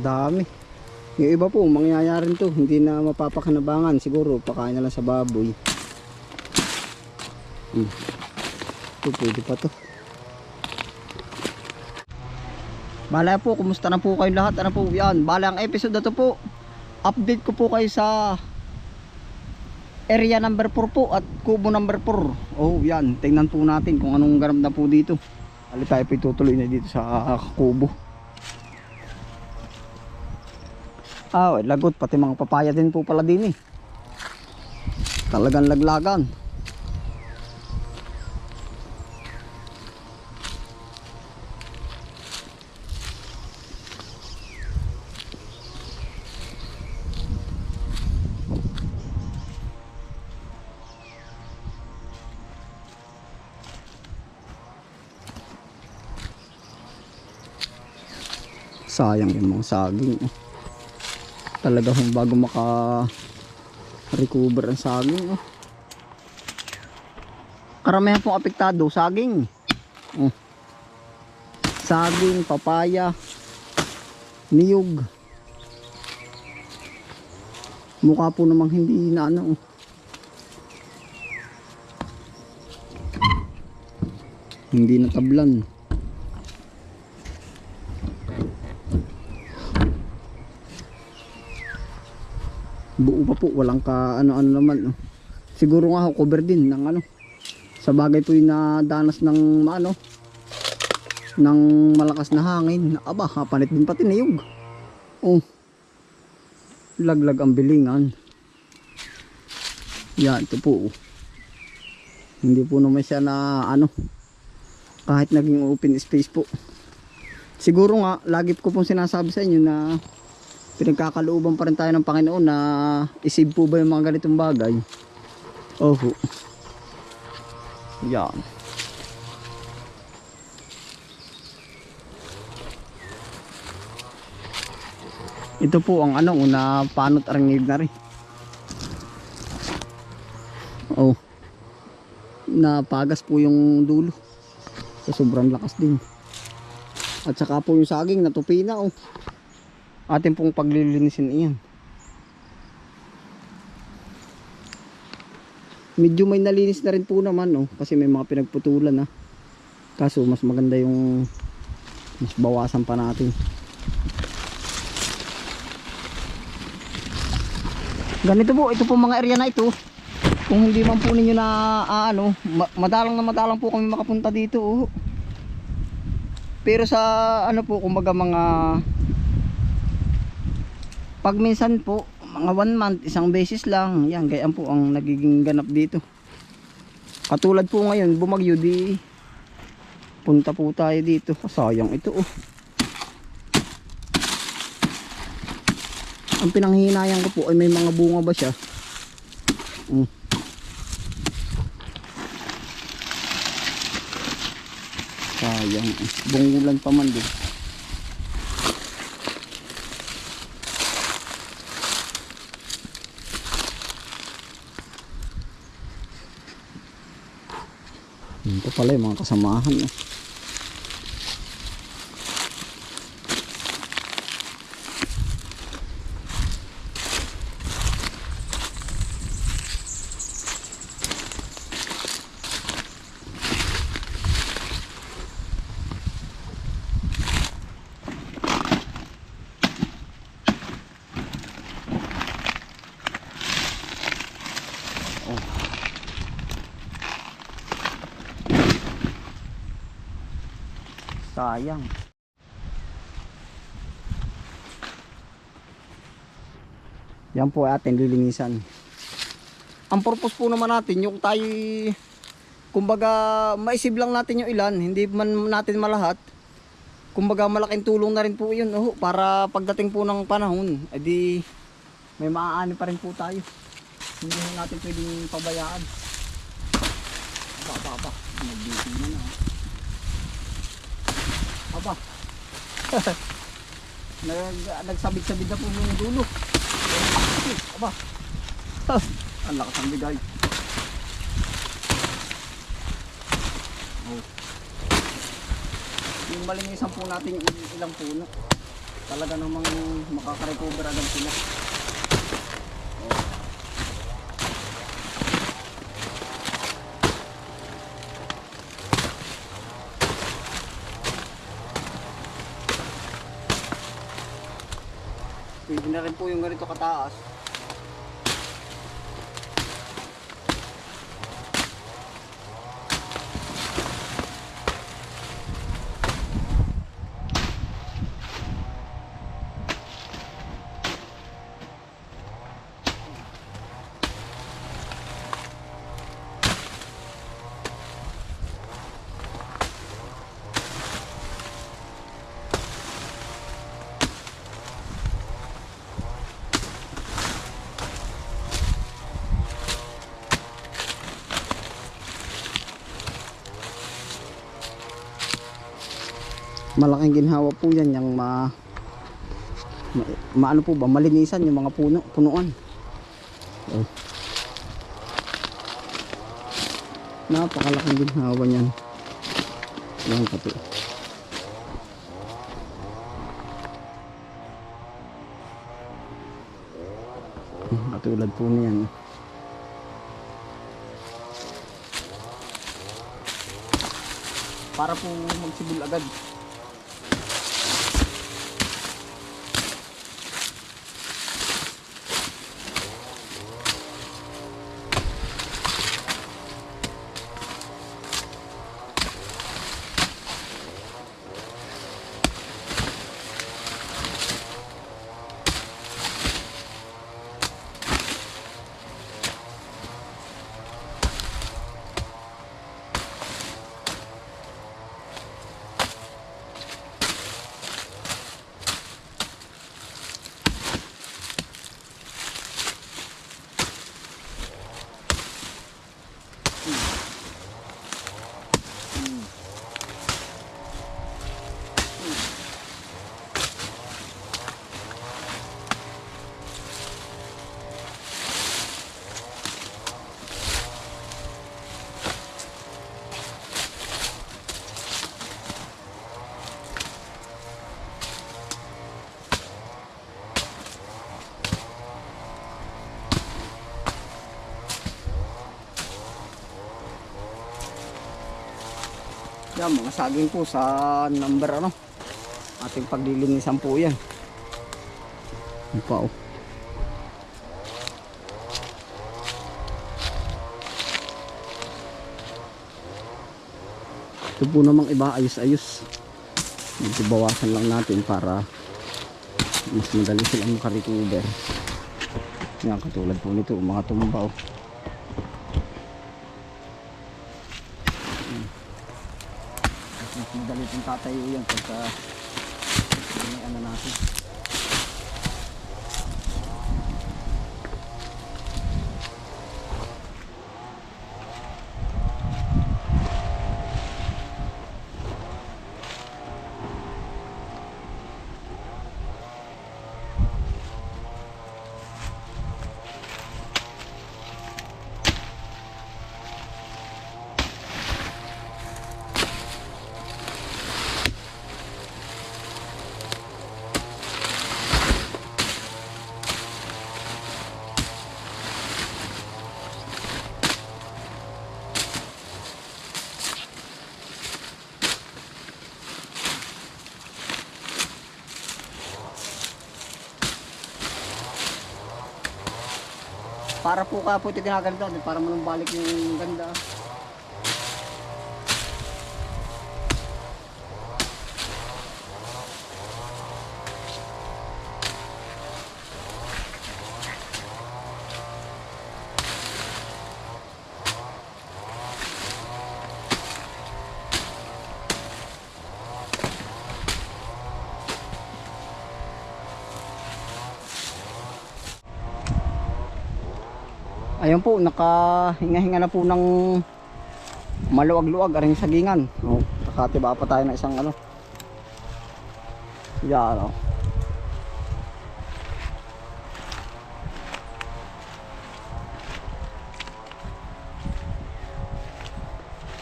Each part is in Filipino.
Dami. Yung iba po, mangyayari to. Hindi na mapapakinabangan. Siguro, pakain na lang sa baboy. Hmm. Ito, pwede pa to. Bala po, kumusta na po kayo lahat? Ano po yan? Bala ang episode na to po. Update ko po kayo sa area number 4 po at kubo number 4. Oh, yan. Tingnan po natin kung anong ganap na po dito. Ali tayo po itutuloy na dito sa kubo. Ah, oh, lagot pati mga papaya din po pala din eh. Talagang laglagan. Sayang yung mga saging. oh. Talaga kung bago maka recover ang saging. Oh. Karamihan pong apektado, saging. Oh. Saging, papaya, niyog. Mukha po namang hindi na ano. oh. Hindi na buo pa po walang ka ano ano naman oh. siguro nga ho, cover din ng ano sa bagay po yung nadanas ng ano ng malakas na hangin. Aba kapalit din pati niyog. Oh. Laglag ang bilingan. Yan ito po. Hindi po naman siya na ano kahit naging open space po. Siguro nga lagi ko pong sinasabi sa inyo na pinagkakalooban pa rin tayo ng Panginoon na isib po ba yung mga ganitong bagay? Oho yan. Ito po ang ano una panot arangib na rin. Oh. Napagas po yung dulo. Sa sobrang lakas din. At saka po yung saging natupi na oh atin pong paglilinisin iyan. Medyo may nalinis na rin po naman oh, kasi may mga pinagputulan na kaso mas maganda yung mas bawasan pa natin. Ganito po ito po mga area na ito. Kung hindi man po ninyo na ah, ano ma- madalang na madalang po kami makapunta dito oh. pero sa ano po kumbaga mga pag minsan po mga one month isang beses lang. Yan gayaan po ang nagiging ganap dito. Katulad po ngayon bumagyo di punta po tayo dito. Sayang ito oh. Ang pinanghihinayan ko po ay may mga bunga ba siya? Mm. sayang eh. bungulan pa man din Ito pala yung mga kasamahan. Eh. Sayang. Yan po atin lilinisan. Ang purpose po naman natin yung tayo kumbaga maisib lang natin yung ilan, hindi man natin malahat. Kumbaga malaking tulong na rin po yun oh, para pagdating po ng panahon, edi may maaani pa rin po tayo. Hindi natin pwedeng pabayaan. Aba, aba, aba. Nag-busy na na. Aba. Nag, nagsabit-sabit na po yung dulo. Aba. Ha, ang lakas ang bigay. Oh. Yung malinisan po natin ilang puno. talaga namang makaka-recover agad sila. Na rin po yung ganito kataas. Malaking ginhawa po yan yung ma, ma maano po ba malinisan yung mga puno punuan. Oh. napakalaking ginhawa niyan. Yan kape. Hmm, katulad po niyan. Para po magsibol agad Yan, mga saging po sa number ano. Ating paglilinisan po yan. Yan pa oh. Ito po namang iba ayos-ayos. Medyo bawasan lang natin para mas madali silang makarecover. Yan katulad po nito mga tumba oh. Mas madali pong tatayo yan pagka ano natin para po ka po ito ginaganito para manumbalik yung ganda Ayun po, nakahinga-hinga na po ng maluwag-luwag aring sagingan. Oh, nakatiba pa tayo ng isang ano. Yan oh.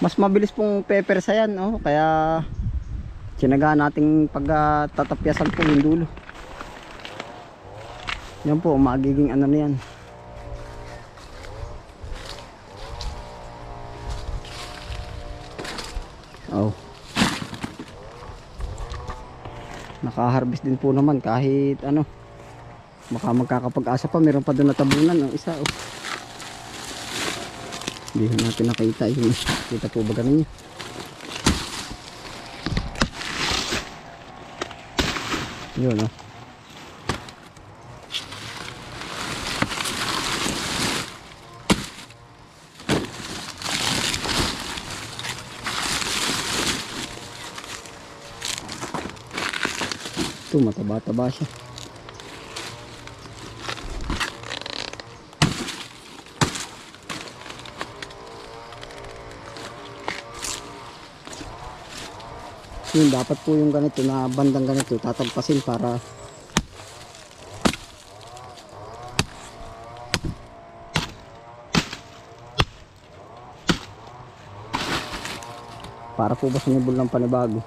Mas mabilis pong pepper sa yan, oh. Kaya tinaga nating pagtatapyasan po yung dulo. Yan po, magiging ano na yan. Nakaharvest din po naman kahit ano. Baka magkakapag-asa pa, meron pa doon natabunan ng isa. Oh. Hindi natin nakita yun. Kita po ba ganun niya? Yun oh. Ito mataba-taba siya. Yun, dapat po yung ganito na bandang ganito tatagpasin para para po ba sumibol ng panibago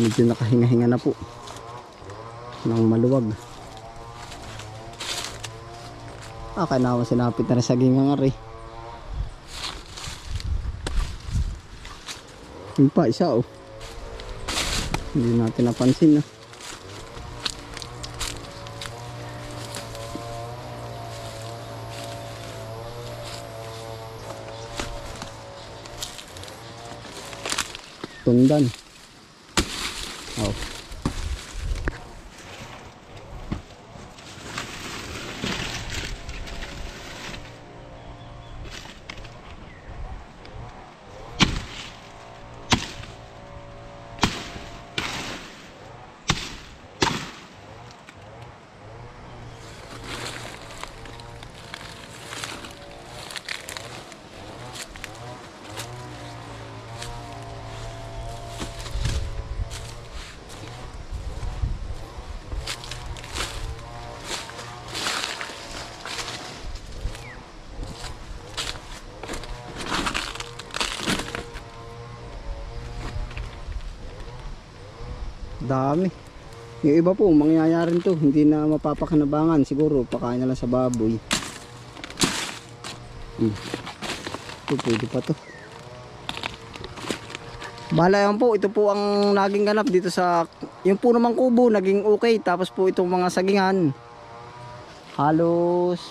medyo nakahinga-hinga na po ng maluwag ah kaya naman sinapit na rin sa gingang ari Yun pa, isa oh. Hindi natin napansin na. Tundan. Dami. Yung iba po, mangyayarin to. Hindi na mapapakanabangan. Siguro, pakain na lang sa baboy. Hmm. Ito, pwede pa to. Bahala yan po. Ito po ang naging ganap dito sa... Yung po namang kubo, naging okay. Tapos po itong mga sagingan. Halos...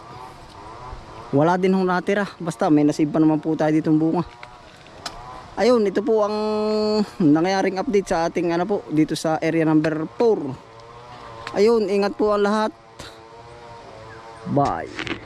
Wala din hong natira. Basta may nasib pa naman po tayo ditong bunga. Ayun, ito po ang nangyaring update sa ating ano po dito sa area number 4. Ayun, ingat po ang lahat. Bye.